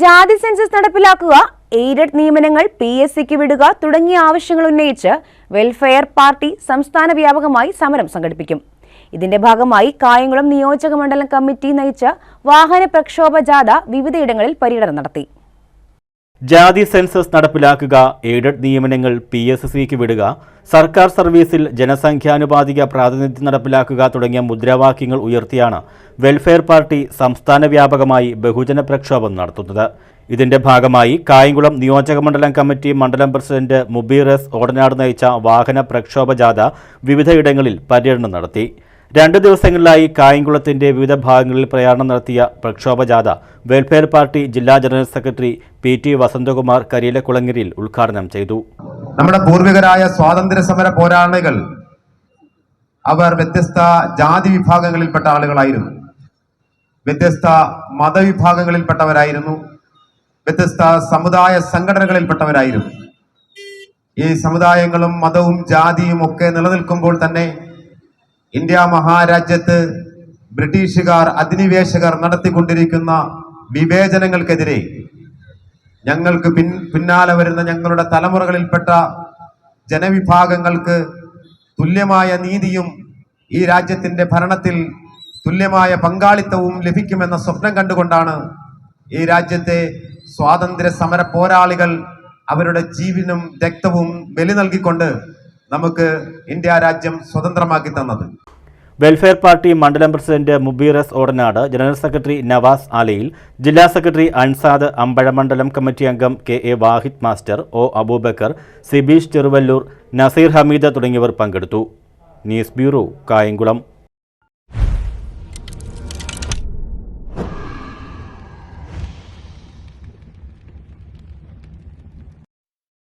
ജാതി സെൻസസ് നടപ്പിലാക്കുക എയ്ഡഡ് നിയമനങ്ങൾ പി എസ് സിക്ക് വിടുക തുടങ്ങിയ ആവശ്യങ്ങൾ ഉന്നയിച്ച് വെൽഫെയർ പാർട്ടി സംസ്ഥാന വ്യാപകമായി സമരം സംഘടിപ്പിക്കും. ഇതിന്റെ ഭാഗമായി കായംകുളം നിയോജക മണ്ഡലം കമ്മിറ്റി നയിച്ച വാഹന പ്രക്ഷോഭ ജാഥ വിവിധയിടങ്ങളിൽ പര്യടനം നടത്തി. ജാതി സെൻസസ് നടപ്പിലാക്കുക എയ്ഡഡ് നിയമനങ്ങൾ പി എസ് സിക്ക് വിടുക സർക്കാർ സർവീസിൽ ജനസംഖ്യാനുപാതിക പ്രാതിനിധ്യം നടപ്പിലാക്കുക തുടങ്ങിയ മുദ്രാവാക്യങ്ങൾ ഉയർത്തിയാണ് വെൽഫെയർ പാർട്ടി സംസ്ഥാന വ്യാപകമായി ബഹുജന പ്രക്ഷോഭം നടത്തുന്നത്. ഇതിന്റെ ഭാഗമായി കായംകുളം നിയോജക മണ്ഡലം കമ്മിറ്റി മണ്ഡലം പ്രസിഡന്റ് മുബീറസ് ഓടനാട് നയിച്ച വാഹന പ്രക്ഷോഭ ജാഥ വിവിധയിടങ്ങളിൽ പര്യടനം നടത്തി. രണ്ട് ദിവസങ്ങളിലായി കായംകുളത്തിന്റെ വിവിധ ഭാഗങ്ങളിൽ പ്രയാണം നടത്തിയ പ്രക്ഷോഭ ജാഥ വെൽഫെയർ പാർട്ടി ജില്ലാ general secretary P T Vasanthakumar കരിയിലക്കുളങ്ങരയിൽ ഉദ്ഘാടനം ചെയ്തു. നമ്മുടെ പൂർവികരായ സ്വാതന്ത്ര്യ സമര പോരാളികൾ അവർ വ്യത്യസ്ത ജാതി വിഭാഗങ്ങളിൽപ്പെട്ട ആളുകളായിരുന്നു. വ്യത്യസ്ത മതവിഭാഗങ്ങളിൽപ്പെട്ടവരായിരുന്നു. വ്യത്യസ്ത സമുദായ സംഘടനകളിൽപ്പെട്ടവരായിരുന്നു. ഈ സമുദായങ്ങളും മതവും ജാതിയും ഒക്കെ നിലനിൽക്കുമ്പോൾ തന്നെ ഇന്ത്യ മഹാരാജ്യത്ത് ബ്രിട്ടീഷുകാർ അധിനിവേശകർ നടത്തിക്കൊണ്ടിരിക്കുന്ന വിവേചനങ്ങൾക്കെതിരെ ഞങ്ങൾക്ക് പിൻ പിന്നാലെ വരുന്ന ഞങ്ങളുടെ തലമുറകളിൽപ്പെട്ട ജനവിഭാഗങ്ങൾക്ക് തുല്യമായ നീതിയും ഈ രാജ്യത്തിന്റെ ഭരണത്തിൽ തുല്യമായ പങ്കാളിത്തവും ലഭിക്കുമെന്ന സ്വപ്നം കണ്ടുകൊണ്ടാണ് ഈ രാജ്യത്തെ സ്വാതന്ത്ര്യ സമര പോരാളികൾ അവരുടെ ജീവനും രക്തവും ബലി നൽകിക്കൊണ്ട് നമുക്ക് ഇന്ത്യ രാജ്യം സ്വതന്ത്രമാക്കി തന്നത്. വെൽഫെയർ പാർട്ടി മണ്ഡലം president Mubeeras Odanad general secretary Navas Alayil ജില്ലാ സെക്രട്ടറി അൻസാദ് അമ്പഴമണ്ഡലം കമ്മിറ്റി അംഗം K A Wahid master O Abubakar Sibeesh Cheruvallur Naseer Hameed തുടങ്ങിയവർ പങ്കെടുത്തു. News bureau Kayamkulam.